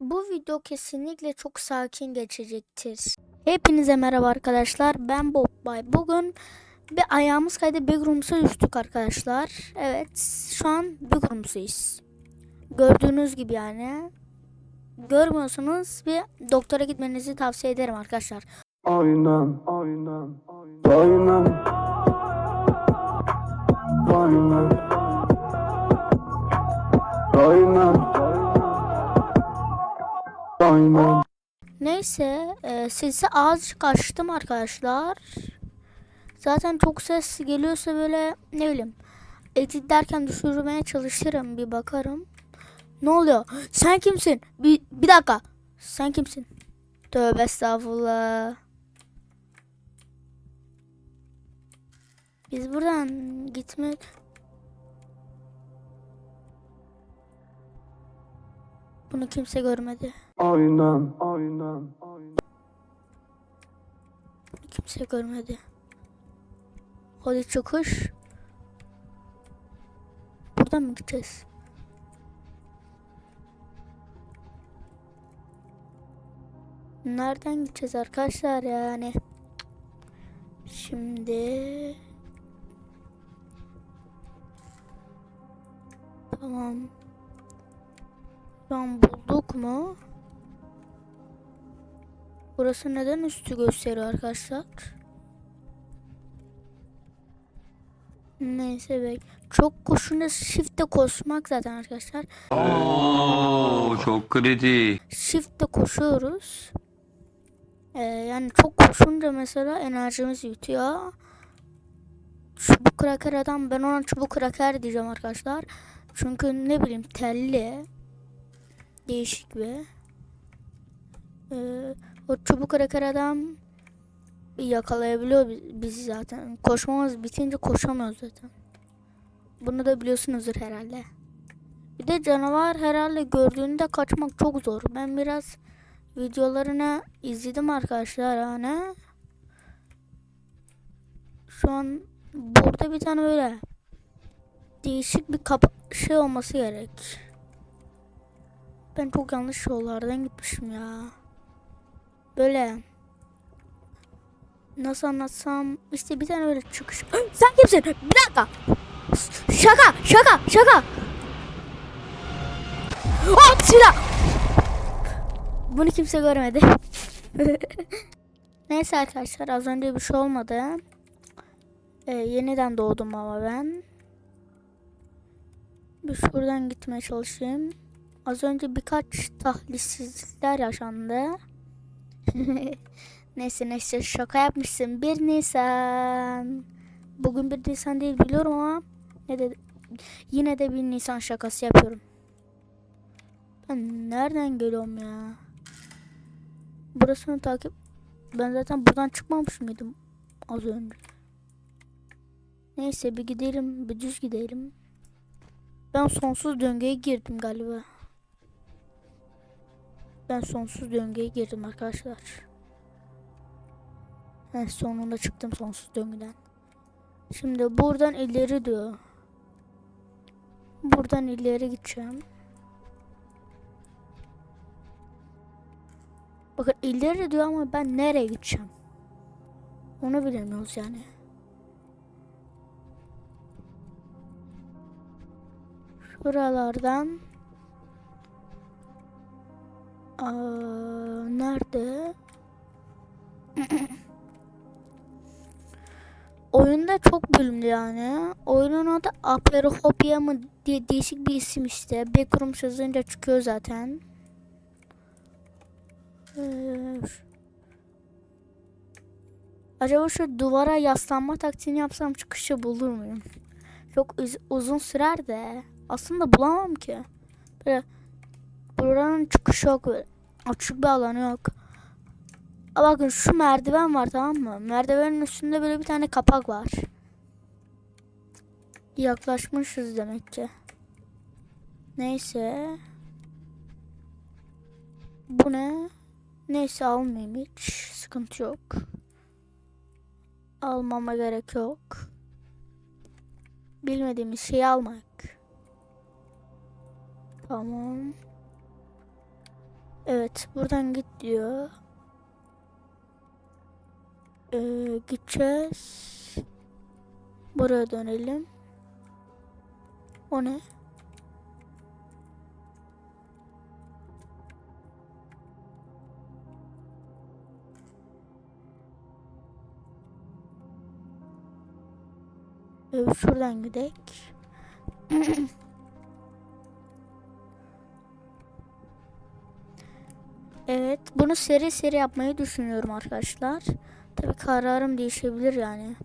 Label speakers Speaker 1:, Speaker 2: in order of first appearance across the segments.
Speaker 1: Bu video kesinlikle çok sakin geçecektir. Hepinize merhaba arkadaşlar. Ben Bob Bay. Bugün bir ayağımız kaydı Backrooms'a düştük arkadaşlar. Evet şu an Backrooms'uyuz. Gördüğünüz gibi yani. Görmüyorsanız bir doktora gitmenizi tavsiye ederim arkadaşlar.
Speaker 2: Aynen, aynen, aynen. Aynen. Aynen. Aynen.
Speaker 1: Neyse e, sesi azıcık açtım arkadaşlar. Zaten çok ses geliyorsa böyle ne bileyim editlerken düşürmeye çalışırım bir bakarım. Ne oluyor? Sen kimsin? Bir, bir dakika. Sen kimsin? Tövbe estağfurullah. Biz buradan gitme... Bunu kimse görmedi.
Speaker 2: Aynen, aynen, aynen.
Speaker 1: Kimse görmedi. Hadi çıkış. Buradan mı gideceğiz? Nereden gideceğiz arkadaşlar yani? Şimdi Tamam. An bulduk mu? Burası neden üstü gösteriyor arkadaşlar? Neyse bek. Çok koşunca shift'te koşmak zaten arkadaşlar.
Speaker 3: Oo, çok kritik.
Speaker 1: Shift'te koşuyoruz. Ee, yani çok koşunca mesela enerjimiz bitiyor. Çubuk kraker adam ben ona çubuk kraker diyeceğim arkadaşlar. Çünkü ne bileyim telli. Değişik bir. Ee, o çubuk kraker adam yakalayabiliyor bi- bizi zaten. Koşmamız bitince koşamıyoruz zaten. Bunu da biliyorsunuzdur herhalde. Bir de canavar herhalde gördüğünde kaçmak çok zor. Ben biraz videolarını izledim arkadaşlar yani. Şu an burada bir tane böyle değişik bir kap şey olması gerek. Ben çok yanlış yollardan gitmişim ya. Böyle nasıl anlatsam işte bir tane öyle çıkış. Sen kimsin? Bir dakika. Şaka, şaka, şaka. Hop silah. Bunu kimse görmedi. Neyse arkadaşlar az önce bir şey olmadı. Ee, yeniden doğdum ama ben. Bir şuradan gitmeye çalışayım. Az önce birkaç tahlilsizlikler yaşandı. neyse neyse şaka yapmışsın. 1 Nisan. Bugün 1 Nisan değil biliyorum ama ne de, yine de 1 Nisan şakası yapıyorum. Ben nereden geliyorum ya? Burasını takip... Ben zaten buradan çıkmamış mıydım az önce? Neyse bir gidelim, bir düz gidelim. Ben sonsuz döngüye girdim galiba. Ben sonsuz döngüye girdim arkadaşlar. Heh, sonunda çıktım sonsuz döngüden. Şimdi buradan ileri diyor. Buradan ileri gideceğim. Bakın ileri diyor ama ben nereye gideceğim? Onu bilemiyoruz yani. Şuralardan Aa, nerede? Oyunda çok bölümlü yani. Oyunun adı Aperohopia mı diye değişik bir isim işte. Backrooms yazınca çıkıyor zaten. Ee, Acaba şu duvara yaslanma taktiğini yapsam çıkışı bulur muyum? Çok uz- uzun sürer de. Aslında bulamam ki. Böyle buranın çıkışı yok. Açık bir alanı yok. Aa, bakın şu merdiven var tamam mı? Merdivenin üstünde böyle bir tane kapak var. Yaklaşmışız demek ki. Neyse. Bu ne? Neyse almayayım hiç. Sıkıntı yok. Almama gerek yok. Bilmediğimiz şeyi almak. Tamam. Evet buradan git diyor. Ee, gideceğiz. Buraya dönelim. O ne? Evet şuradan gidelim. bunu seri seri yapmayı düşünüyorum arkadaşlar. Tabii kararım değişebilir yani.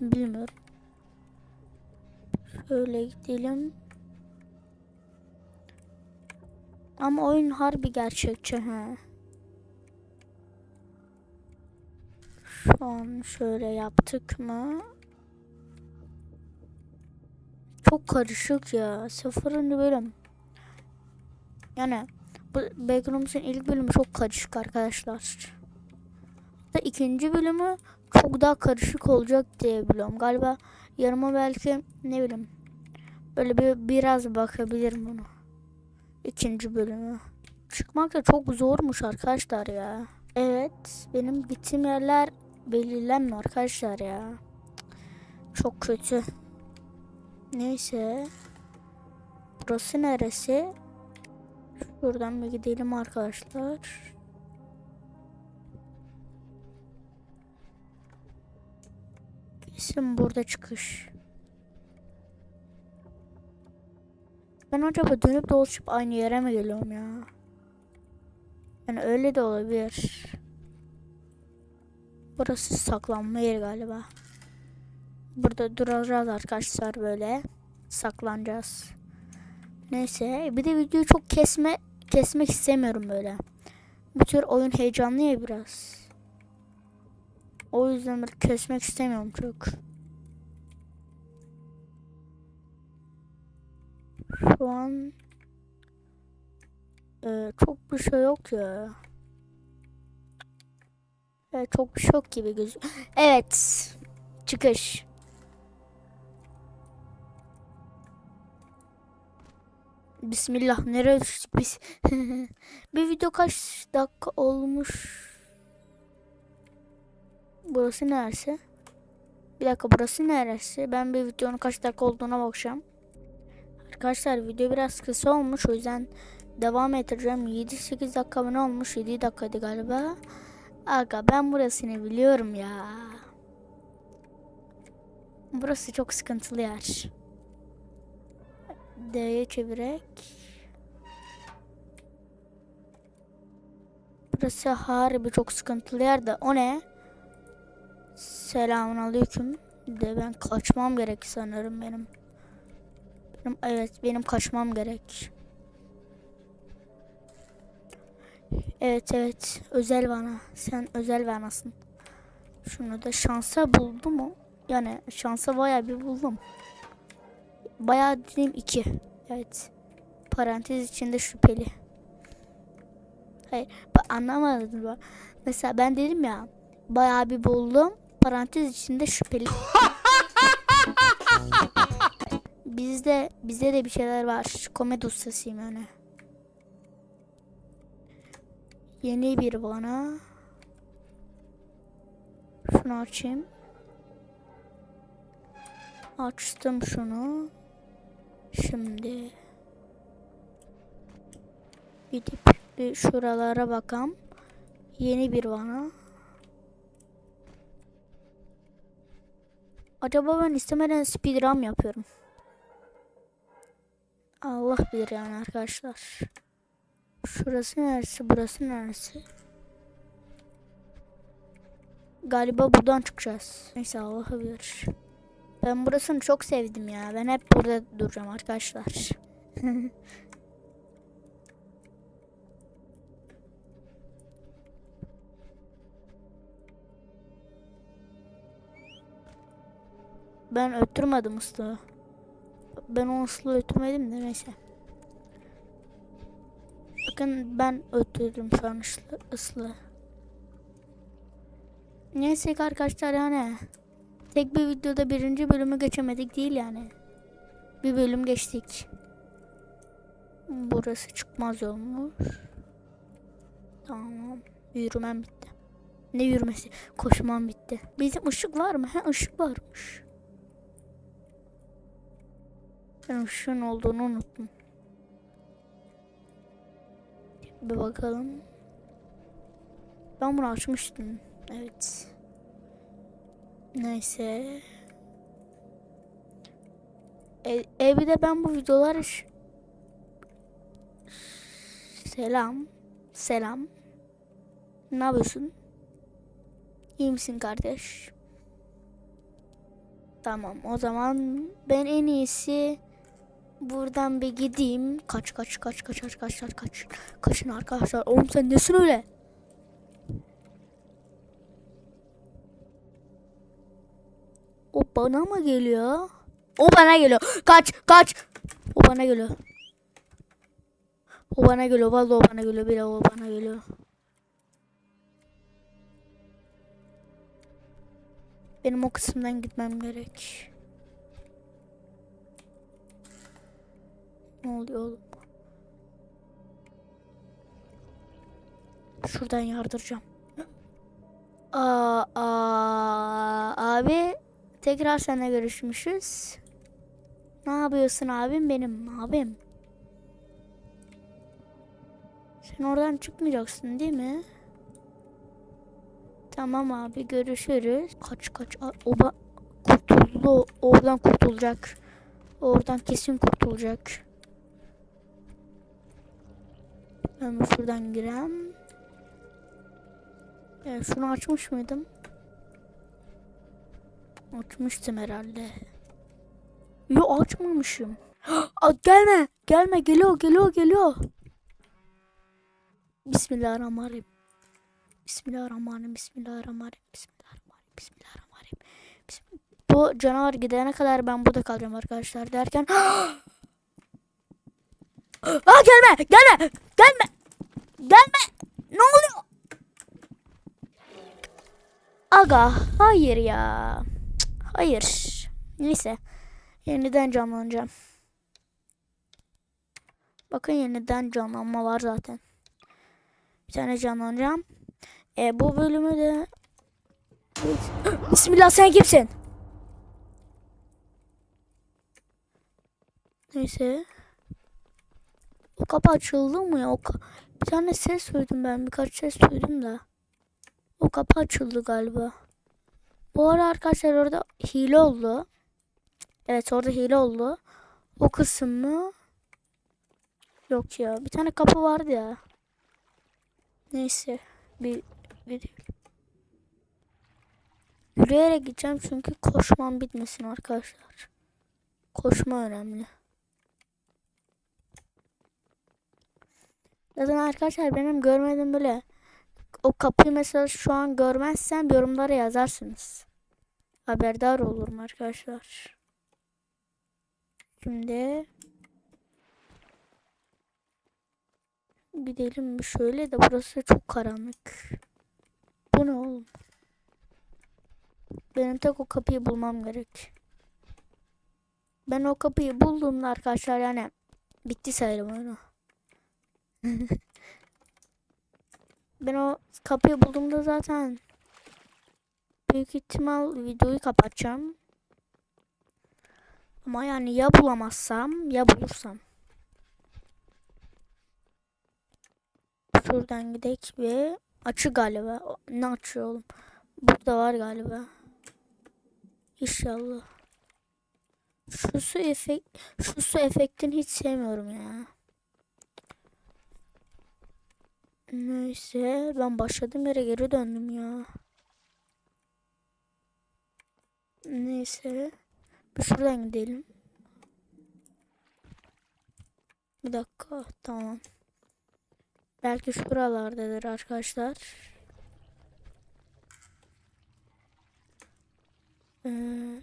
Speaker 1: Bilmiyorum. Şöyle gidelim. Ama oyun harbi gerçekçi ha. Şu an şöyle yaptık mı? Çok karışık ya. Sıfırıncı bölüm. Yani Backrooms'un ilk bölümü çok karışık arkadaşlar. Da ikinci bölümü çok daha karışık olacak diye biliyorum. Galiba yarıma belki ne bileyim böyle bir biraz bakabilirim bunu. İkinci bölümü. Çıkmak da çok zormuş arkadaşlar ya. Evet benim gittiğim yerler belirlenmiyor arkadaşlar ya. Çok kötü. Neyse. Burası neresi? Şuradan bir gidelim arkadaşlar. Kesin burada çıkış. Ben acaba dönüp dolaşıp aynı yere mi geliyorum ya? Yani öyle de olabilir. Burası saklanma yeri galiba. Burada duracağız arkadaşlar böyle. Saklanacağız. Neyse bir de videoyu çok kesme kesmek istemiyorum böyle. Bu tür oyun heyecanlı ya biraz. O yüzden böyle kesmek istemiyorum çok. Şu an e, çok bir şey yok ya. Evet, çok bir şey yok gibi gözüküyor. Evet. Çıkış. Bismillah nereye düştük biz? bir video kaç dakika olmuş? Burası neresi? Bir dakika burası neresi? Ben bir videonun kaç dakika olduğuna bakacağım. Arkadaşlar video biraz kısa olmuş o yüzden devam ettireceğim. 7-8 dakika mı ne olmuş? 7 dakikaydı galiba. Aga ben burasını biliyorum ya. Burası çok sıkıntılı yer. D'ye çevirek. Burası harbi çok sıkıntılı yer de o ne? Selamun aleyküm. De ben kaçmam gerek sanırım benim. benim. Evet benim kaçmam gerek. Evet evet özel bana. Sen özel vanasın. Şunu da şansa buldu mu? Yani şansa bayağı bir buldum. Bayağı dediğim iki. Evet. Parantez içinde şüpheli. Hayır. Bak anlamadınız mı? Mesela ben dedim ya. Bayağı bir buldum. Parantez içinde şüpheli. bizde bizde de bir şeyler var. Komedi ustasıyım yani. Yeni bir bana. Şunu açayım. Açtım şunu. Şimdi gidip bir şuralara bakam. Yeni bir bana. Acaba ben istemeden speedrun yapıyorum? Allah bilir yani arkadaşlar. Şurası neresi? Burası neresi? Galiba buradan çıkacağız. Neyse Allah bilir. Ben burasını çok sevdim ya. Ben hep burada duracağım arkadaşlar. ben öttürmedim ıslığı. Ben o ıslığı öttürmedim de neyse. Bakın ben öttürdüm şu an ıslı- ıslığı. Neyse arkadaşlar yani. Tek bir videoda birinci bölümü geçemedik değil yani. Bir bölüm geçtik. Burası çıkmaz yolmuş. Tamam. Yürümem bitti. Ne yürümesi? Koşmam bitti. Bizim ışık var mı? Ha ışık varmış. Ben ışığın olduğunu unuttum. Bir bakalım. Ben bunu açmıştım. Evet. Neyse. E, evde ben bu videolar iş- Selam. Selam. Ne yapıyorsun? İyi misin kardeş? Tamam o zaman ben en iyisi buradan bir gideyim. Kaç kaç kaç kaç kaç kaç kaç kaç. Kaçın arkadaşlar. Oğlum sen nesin öyle? O bana mı geliyor? O bana geliyor. Kaç kaç. O bana geliyor. O bana geliyor. Vallahi o bana geliyor. Bile o bana geliyor. Benim o kısımdan gitmem gerek. Ne oluyor oğlum? Şuradan yardıracağım. Aa, aa, abi tekrar seninle görüşmüşüz. Ne yapıyorsun abim benim abim? Sen oradan çıkmayacaksın değil mi? Tamam abi görüşürüz. Kaç kaç a- o ba- kurtuldu. Oradan kurtulacak. Oradan kesin kurtulacak. Ben şuradan girem. Ben şunu açmış mıydım? Açmıştım herhalde. Yo açmamışım. Aa, gelme. Gelme. Geliyor. Geliyor. Geliyor. Bismillahirrahmanirrahim. Bismillahirrahmanirrahim. Bismillahirrahmanirrahim. Bismillahirrahmanirrahim. Bismillahirrahmanirrahim. Bism- Bu canavar gidene kadar ben burada kalacağım arkadaşlar derken Aa gelme gelme gelme gelme ne oluyor Aga hayır ya hayır neyse yeniden canlanacağım bakın yeniden canlanma var zaten bir tane canlanacağım e, bu bölümü de Bismillah sen kimsin? Neyse. O kapı açıldı mı ya? O ka- bir tane ses duydum ben. Birkaç ses duydum da. O kapı açıldı galiba. Bu ara arkadaşlar orada hile oldu. Evet orada hile oldu. O kısım mı? Yok ya. Bir tane kapı vardı ya. Neyse. Bir, bir Yürüyerek gideceğim çünkü koşmam bitmesin arkadaşlar. Koşma önemli. Zaten arkadaşlar benim görmediğim böyle o kapıyı mesela şu an görmezsem yorumlara yazarsınız. Haberdar olurum arkadaşlar. Şimdi gidelim şöyle de burası çok karanlık. Bu ne oğlum? Benim tek o kapıyı bulmam gerek. Ben o kapıyı bulduğumda arkadaşlar yani bitti sayarım oyunu. ben o kapıyı bulduğumda zaten büyük ihtimal videoyu kapatacağım. Ama yani ya bulamazsam ya bulursam. Şuradan gidelim ve açı galiba. Ne açıyor oğlum? Burada var galiba. İnşallah. Şu su efekt şu su efektini hiç sevmiyorum ya. Neyse ben başladığım yere geri döndüm ya. Neyse. Bir şuradan gidelim. Bir dakika tamam. Belki şuralardadır arkadaşlar. Ee,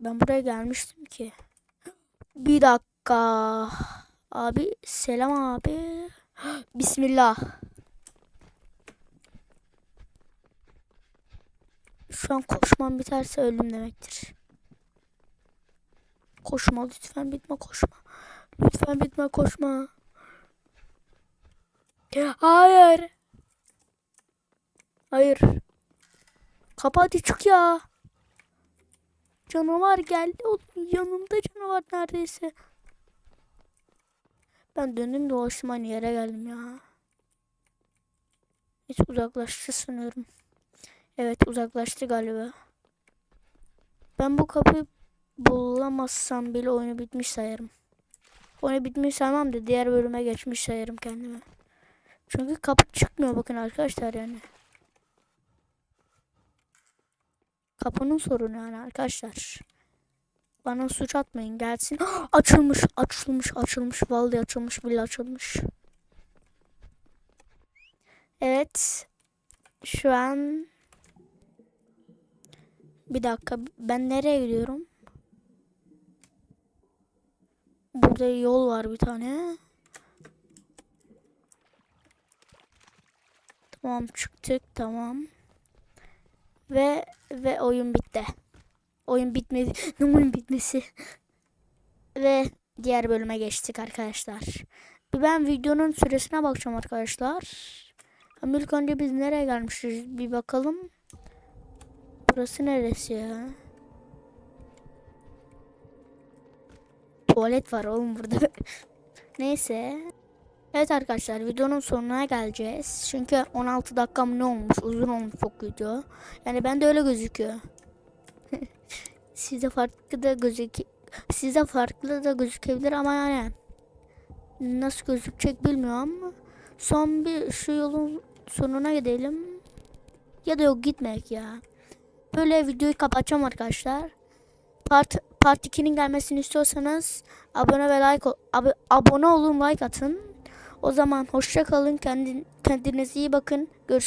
Speaker 1: ben buraya gelmiştim ki. Bir dakika. Abi selam abi. Bismillah. Şu an koşmam biterse öldüm demektir. Koşma lütfen bitme koşma. Lütfen bitme koşma. Hayır. Hayır. Kapı hadi çık ya. Canavar geldi. Yanımda canavar neredeyse. Ben döndüm dolaştım aynı yere geldim ya. Hiç uzaklaştı sanıyorum. Evet uzaklaştı galiba. Ben bu kapıyı bulamazsam bile oyunu bitmiş sayarım. Oyunu bitmiş saymam da diğer bölüme geçmiş sayarım kendimi. Çünkü kapı çıkmıyor bakın arkadaşlar yani. Kapının sorunu yani arkadaşlar. Bana suç atmayın gelsin. açılmış açılmış açılmış vallahi açılmış bile açılmış. Evet. Şu an bir dakika ben nereye gidiyorum? Burada yol var bir tane. Tamam çıktık tamam. Ve ve oyun bitti. Oyun bitmedi. Ne oyun bitmesi? ve diğer bölüme geçtik arkadaşlar. Ben videonun süresine bakacağım arkadaşlar. Ama ilk önce biz nereye gelmişiz bir bakalım. Burası neresi ya? Tuvalet var oğlum burada. Neyse. Evet arkadaşlar videonun sonuna geleceğiz. Çünkü 16 dakikam ne olmuş? Uzun olmuş çok video. Yani ben de öyle gözüküyor. Size farklı da gözük size farklı da gözükebilir ama yani nasıl gözükecek bilmiyorum. Son bir şu yolun sonuna gidelim. Ya da yok gitmek ya. Böyle videoyu kapatacağım arkadaşlar. Part Part 2'nin gelmesini istiyorsanız abone ve like ab- abone olun like atın. O zaman hoşça kalın. Kendin, kendinize iyi bakın. Görüşürüz.